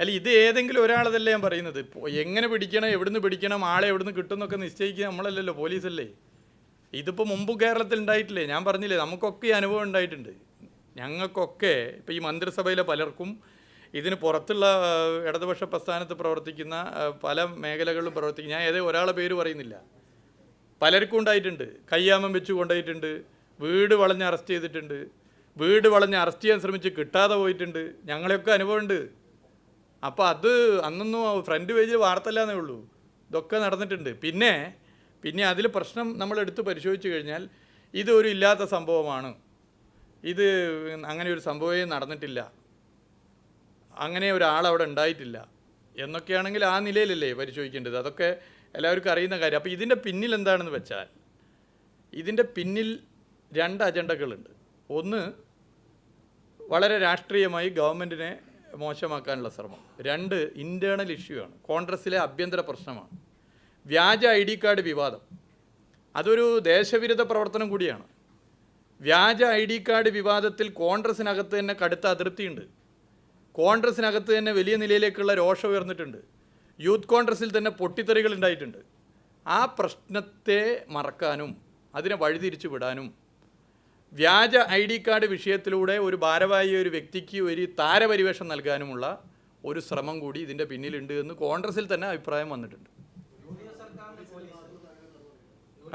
അല്ല ഇത് ഏതെങ്കിലും ഒരാളതല്ലേ ഞാൻ പറയുന്നത്. എങ്ങനെ പിടിക്കണം എവിടുന്ന് പിടിക്കണം ആളെ എവിടുന്ന് കിട്ടും എന്നൊക്കെ നിശ്ചയിക്കുക നമ്മളല്ലല്ലോ പോലീസല്ലേ. ഇതിപ്പോൾ മുമ്പ് കേരളത്തിൽ ഉണ്ടായിട്ടില്ലേ ഞാൻ പറഞ്ഞില്ലേ നമുക്കൊക്കെ ഈ അനുഭവം ഉണ്ടായിട്ടുണ്ട്. ഞങ്ങൾക്കൊക്കെ ഇപ്പോൾ ഈ മന്ത്രിസഭയിലെ പലർക്കും ഇതിന് പുറത്തുള്ള ഇടതുപക്ഷ പ്രസ്ഥാനത്ത് പ്രവർത്തിക്കുന്ന പല മേഖലകളിലും പ്രവർത്തിക്കുന്ന ഞാൻ ഏതേ ഒരാളെ പേര് പറയുന്നില്ല. പലർക്കും ഉണ്ടായിട്ടുണ്ട്. കയ്യാമം വെച്ച് കൊണ്ടുപോയിട്ടുണ്ട്. വീട് വളഞ്ഞ് അറസ്റ്റ് ചെയ്തിട്ടുണ്ട്. വീട് വളഞ്ഞ് അറസ്റ്റ് ചെയ്യാൻ ശ്രമിച്ച് കിട്ടാതെ പോയിട്ടുണ്ട്. ഞങ്ങളെയൊക്കെ അനുഭവമുണ്ട്. അപ്പോൾ അത് അന്നൊന്നും ഫ്രണ്ട് പേജിൽ വാർത്തല്ലാന്നേ ഉള്ളൂ. ഇതൊക്കെ നടന്നിട്ടുണ്ട്. പിന്നെ പിന്നെ അതിൽ പ്രശ്നം നമ്മൾ എടുത്ത് പരിശോധിച്ച് കഴിഞ്ഞാൽ ഇത് ഒരു ഇല്ലാത്ത സംഭവമാണ്. ഇത് അങ്ങനെ ഒരു സംഭവമേ നടന്നിട്ടില്ല. അങ്ങനെ ഒരാൾ അവിടെ ഉണ്ടായിട്ടില്ല. എന്നൊക്കെയാണെങ്കിൽ ആ നിലയിലല്ലേ പരിശോധിക്കേണ്ടത്. അതൊക്കെ എല്ലാവർക്കും അറിയുന്ന കാര്യം. അപ്പോൾ ഇതിന്റെ പിന്നിൽ എന്താണെന്ന് വെച്ചാൽ ഇതിന്റെ പിന്നിൽ രണ്ട് അജണ്ടകളുണ്ട്. ഒന്ന് വളരെ രാഷ്ട്രീയമായി ഗവൺമെന്റിനെ മോശമാക്കാനുള്ള ശ്രമം. രണ്ട് ഇന്റേർണൽ ഇഷ്യൂ ആണ്. കോൺഗ്രസ്സിലെ ആഭ്യന്തര പ്രശ്നമാണ്. വ്യാജ ഐ ഡി കാർഡ് വിവാദം. അതൊരു ദേശവിരുദ്ധ പ്രവർത്തനം കൂടിയാണ്. വ്യാജ ഐ ഡി കാർഡ് വിവാദത്തിൽ കോൺഗ്രസിനകത്ത് തന്നെ കടുത്ത അതിർത്തിയുണ്ട്. കോൺഗ്രസിനകത്ത് തന്നെ വലിയ നിലയിലേക്കുള്ള രോഷം ഉയർന്നിട്ടുണ്ട്. യൂത്ത് കോൺഗ്രസ്സിൽ തന്നെ പൊട്ടിത്തെറികൾ ഉണ്ടായിട്ടുണ്ട്. ആ പ്രശ്നത്തെ മറക്കാനും അതിനെ വഴിതിരിച്ചു വിടാനും വ്യാജ ഐ ഡി കാർഡ് വിഷയത്തിലൂടെ ഒരു ഭാരവാഹി ഒരു വ്യക്തിക്ക് ഒരു താരപരിവേഷം നൽകാനുമുള്ള ഒരു ശ്രമം കൂടി ഇതിന്റെ പിന്നിലുണ്ട് എന്ന് കോൺഗ്രസിൽ തന്നെ അഭിപ്രായം വന്നിട്ടുണ്ട്.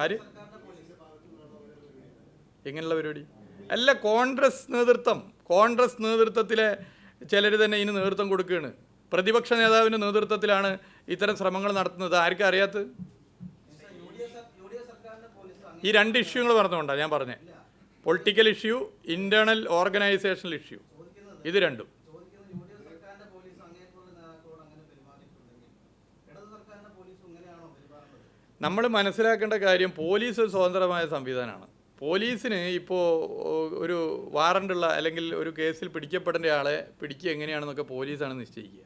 ആര്? എങ്ങനെയുള്ള പരിപാടി? അല്ല കോൺഗ്രസ് നേതൃത്വം കോൺഗ്രസ് നേതൃത്വത്തിലെ ചിലർ തന്നെ ഇതിന് നേതൃത്വം കൊടുക്കുകയാണ്. പ്രതിപക്ഷ നേതാവിന്റെ നേതൃത്വത്തിലാണ് ഇത്തരം ശ്രമങ്ങൾ നടത്തുന്നത്. ആർക്കും അറിയാത്തത്? ഈ രണ്ട് ഇഷ്യൂങ്ങൾ പറഞ്ഞുകൊണ്ടാണ് ഞാൻ പറഞ്ഞത് political issue internal organisational issue. ഇത് രണ്ടും. നമ്മൾ മനസ്സിലാക്കേണ്ട കാര്യം പോലീസ് സ്വതന്ത്രമായ സംവിധാനമാണ്. പോലീസിന് ഇപ്പോൾ ഒരു വാറണ്ടുള്ള അല്ലെങ്കിൽ ഒരു കേസിൽ പിടിക്കപ്പെടേണ്ട ആളെ പിടിക്കുക എങ്ങനെയാണെന്നൊക്കെ പോലീസാണ് നിശ്ചയിക്കുക.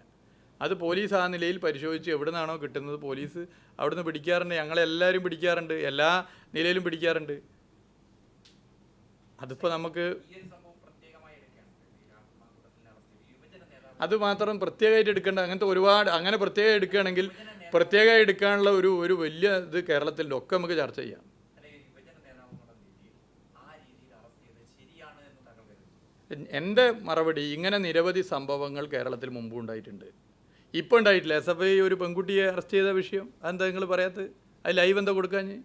അത് പോലീസ് ആ നിലയിൽ പരിശോധിച്ച് എവിടെ നിന്നാണോ കിട്ടുന്നത് പോലീസ് അവിടുന്ന് പിടിക്കാറുണ്ട്. ഞങ്ങളെല്ലാവരും പിടിക്കാറുണ്ട്. എല്ലാ നിലയിലും പിടിക്കാറുണ്ട്. അതിപ്പോൾ നമുക്ക് അത് മാത്രം പ്രത്യേകമായിട്ട് എടുക്കേണ്ട അങ്ങനത്തെ ഒരുപാട് അങ്ങനെ പ്രത്യേകം എടുക്കുകയാണെങ്കിൽ പ്രത്യേകം എടുക്കാനുള്ള ഒരു ഒരു വലിയ ഇത് കേരളത്തിൽ ഒക്കെ നമുക്ക് ചർച്ച ചെയ്യാം. എന്റെ മറുപടി ഇങ്ങനെ നിരവധി സംഭവങ്ങൾ കേരളത്തിൽ മുമ്പ് ഉണ്ടായിട്ടുണ്ട്. ഇപ്പോൾ ഉണ്ടായിട്ടില്ല. എസ് എഫ് ഐ ഒരു പെൺകുട്ടിയെ അറസ്റ്റ് ചെയ്ത വിഷയം. അതെന്താ നിങ്ങൾ പറയാത്തത്? അത് ലൈവ് എന്താ കൊടുക്കാഞ്ഞ്?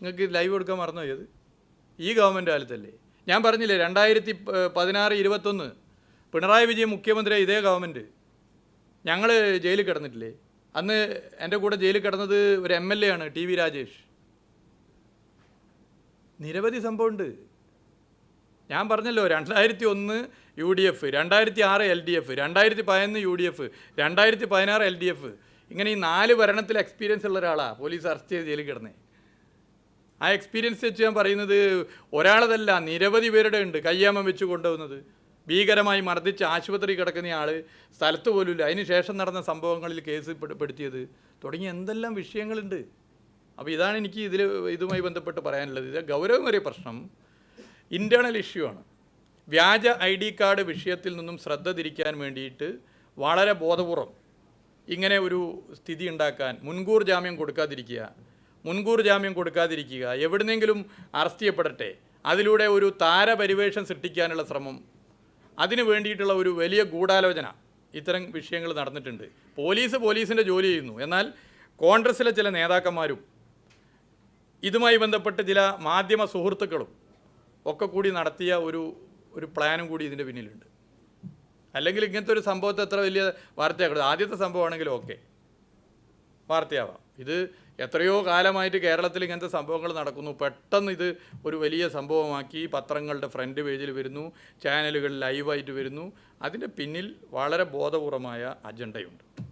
നിങ്ങൾക്ക് ലൈവ് കൊടുക്കാൻ മറന്നു പോയത് ഈ ഗവൺമെന്റ് കാലത്തല്ലേ? ഞാൻ പറഞ്ഞില്ലേ രണ്ടായിരത്തി പതിനാറ് ഇരുപത്തൊന്ന് പിണറായി വിജയൻ മുഖ്യമന്ത്രി ഇതേ ഗവൺമെന്റ് ഞങ്ങൾ ജയിലിൽ കിടന്നിട്ടില്ലേ? അന്ന് എന്റെ കൂടെ ജയിലിൽ കിടന്നത് ഒരു എം എൽ എ ആണ് ടി വി രാജേഷ്. നിരവധി സംഭവമുണ്ട്. ഞാൻ പറഞ്ഞല്ലോ രണ്ടായിരത്തി ഒന്ന് യു ഡി എഫ് രണ്ടായിരത്തി ആറ് എൽ ഡി എഫ് രണ്ടായിരത്തി പതിനൊന്ന് യു ഡി എഫ് രണ്ടായിരത്തി പതിനാറ് എൽ ഡി എഫ്. ഇങ്ങനെ ഈ നാല് ഭരണത്തിൽ എക്സ്പീരിയൻസ് ഉള്ള ഒരാളാണ് പോലീസ് അറസ്റ്റ് ചെയ്ത് ജയിലിൽ കിടന്നേ. ആ എക്സ്പീരിയൻസ് വെച്ച് ഞാൻ പറയുന്നത് ഒരാളതല്ല നിരവധി പേരുടെ ഉണ്ട് കയ്യാമം വെച്ച് കൊണ്ടുപോകുന്നത് ഭീകരമായി മർദ്ദിച്ച് ആശുപത്രി കിടക്കുന്ന ആൾ സ്ഥലത്ത് പോലുമില്ല. അതിന് ശേഷം നടന്ന സംഭവങ്ങളിൽ കേസ് പെടു- പെടുത്തിയത്. തുടങ്ങിയ എന്തെല്ലാം വിഷയങ്ങളുണ്ട്. അപ്പോൾ ഇതാണ് എനിക്ക് ഇതിൽ ഇതുമായി ബന്ധപ്പെട്ട് പറയാനുള്ളത്. ഇത് ഗൗരവമേറിയ പ്രശ്നം. ഇന്റേണൽ ഇഷ്യൂ ആണ്. വ്യാജ ഐ ഡി കാർഡ് വിഷയത്തിൽ നിന്നും ശ്രദ്ധ തിരിക്കാൻ വേണ്ടിയിട്ട് വളരെ ബോധപൂർവം ഇങ്ങനെ ഒരു സ്ഥിതി ഉണ്ടാക്കാൻ മുൻകൂർ ജാമ്യം കൊടുക്കാതിരിക്കുക മുൻകൂർ ജാമ്യം കൊടുക്കാതിരിക്കുക എവിടുന്നെങ്കിലും അറസ്റ്റ് ചെയ്യപ്പെടട്ടെ അതിലൂടെ ഒരു താരപരിവേഷം സൃഷ്ടിക്കാനുള്ള ശ്രമം. അതിനു വേണ്ടിയിട്ടുള്ള ഒരു വലിയ ഗൂഢാലോചന ഇത്തരം വിഷയങ്ങൾ നടന്നിട്ടുണ്ട്. പോലീസ് പോലീസിന്റെ ജോലി ചെയ്യുന്നു. എന്നാൽ കോൺഗ്രസ്സിലെ ചില നേതാക്കന്മാരും ഇതുമായി ബന്ധപ്പെട്ട് ചില മാധ്യമ സുഹൃത്തുക്കളും ഒക്കെ കൂടി നടത്തിയ ഒരു ഒരു പ്ലാനും കൂടി ഇതിന്റെ പിന്നിലുണ്ട്. അല്ലെങ്കിൽ ഇങ്ങനത്തെ ഒരു സംഭവത്തെ എത്ര വലിയ വാർത്തയാക്കരുത് ആദ്യത്തെ സംഭവമാണെങ്കിലും ഓക്കെ. വാർത്തയാവാം. ഇത് എത്രയോ കാലമായിട്ട് കേരളത്തിൽ ഇങ്ങനത്തെ സംഭവങ്ങൾ നടക്കുന്നു. പെട്ടെന്ന് ഇത് ഒരു വലിയ സംഭവമാക്കി. പത്രങ്ങളുടെ ഫ്രണ്ട് പേജിൽ വരുന്നു. ചാനലുകൾ ലൈവായിട്ട് വരുന്നു. അതിന്റെ പിന്നിൽ വളരെ ബോധപൂർവമായ അജണ്ടയുണ്ട്